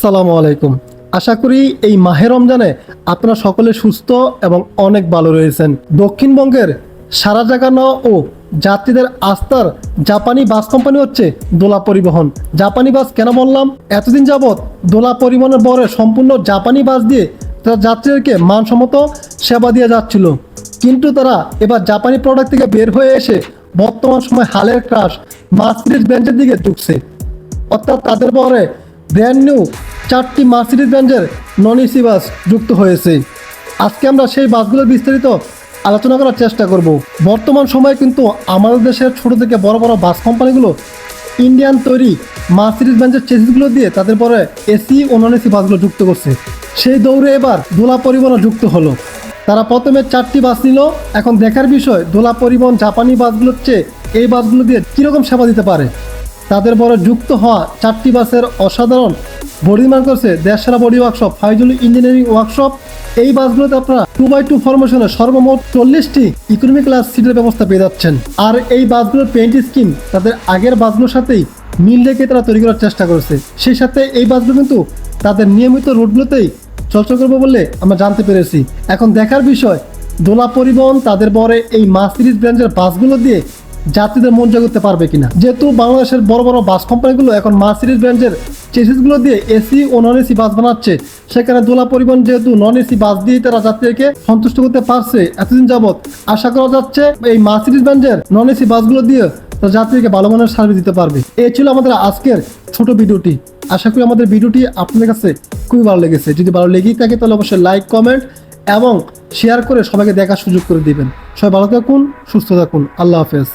আসসালামু আলাইকুম। আশা করি এই মাহে রমজানে আপনারা সকলে সুস্থ এবং অনেক ভালো রয়েছেন। দক্ষিণবঙ্গের সারা জাগানো ও যাত্রীদের আস্থার জাপানি বাস কোম্পানি হচ্ছে দোলা পরিবহন। জাপানি বাস কেন বললাম? এতদিন যাবৎ দোলা পরিবহনের বরে সম্পূর্ণ জাপানি বাস দিয়ে তারা যাত্রীদেরকে মানসম্মত সেবা দিয়ে যাচ্ছিল। কিন্তু তারা এবার জাপানি প্রোডাক্ট থেকে বের হয়ে এসে বর্তমান সময় হালের ক্রাশ মার্সিডিজ বেঞ্চের দিকে ঢুকছে। অর্থাৎ তাদের পরে ব্র্যান্ড নিউ চারটি মার্সিডিজ ব্র্যান্ডের নন এসি বাস যুক্ত হয়েছে। আজকে আমরা সেই বাসগুলোর বিস্তারিত আলোচনা করার চেষ্টা করব। বর্তমান সময়ে কিন্তু আমাদের দেশের ছোট থেকে বড় বড় বাস কোম্পানিগুলো ইন্ডিয়ান তৈরি মার্সিডিজ ব্র্যান্ডের চেসিসগুলো দিয়ে তাদের পরে এসি ও নন এসি বাসগুলো যুক্ত করছে। সেই দৌড়ে এবার দোলা পরিবহন যুক্ত হলো। তারা প্রথমে চারটি বাস নিল। এখন দেখার বিষয়, দোলা পরিবহন জাপানি বাসগুলোর চেয়ে এই বাসগুলো দিয়ে কীরকম সেবা দিতে পারে? তাদের বড় যুক্ত হওয়া চারটি বাসের অসাধারণ বডি নির্মাণ করছে দেশসেরা body workshop Faizul engineering workshop এই বাসগুলোতে আপনারা টু বাই টু ফরমেশনে সর্বমোট চল্লিশটি ইকোনমি ক্লাস সিটের ব্যবস্থা পেয়ে যাচ্ছেন। আর এই বাসগুলোর পেইন্ট স্কিম তাদের আগের বাসগুলোর সাথেই মিল রেখে তারা তৈরি করার চেষ্টা করেছে। সেই সাথে এই বাসগুলো কিন্তু তাদের নিয়মিত রুটগুলোতেই চর্চা করব বলে আমরা জানতে পেরেছি। এখন দেখার বিষয়, দোলা পরিবহন তাদের পরে এই মার্সিডিজ ব্র্যান্ডের বাসগুলো দিয়ে যাত্রীদের মন জয় করতে পারবে কিনা। যেহেতু বাংলাদেশের বড় বড় বাস কোম্পানিগুলো এখন মার্সিডিজ ব্র্যান্ডের চেসিসগুলো দিয়ে এসি ও নন এসি বাস বানাচ্ছে, সেখানে দোলা পরিবহন যেহেতু নন এসি বাস দিয়ে তারা যাত্রীদেরকে সন্তুষ্ট করতে পারছে এতদিন যাবৎ। আশা করা যাচ্ছে এই মার্সিডিজ ব্র্যান্ডের নন এসি বাসগুলো দিয়ে তারা যাত্রীকে ভালো মানের সার্ভিস দিতে পারবে। এই ছিল আমাদের আজকের ছোট ভিডিওটি। আশা করি আমাদের ভিডিওটি আপনাদের কাছে খুবই ভালো লেগেছে। যদি ভালো লেগেই থাকে তাহলে অবশ্যই লাইক কমেন্ট এবং শেয়ার করে সবাইকে দেখার সুযোগ করে দিবেন। সবাই ভালো থাকুন, সুস্থ থাকুন। আল্লাহ হাফেজ।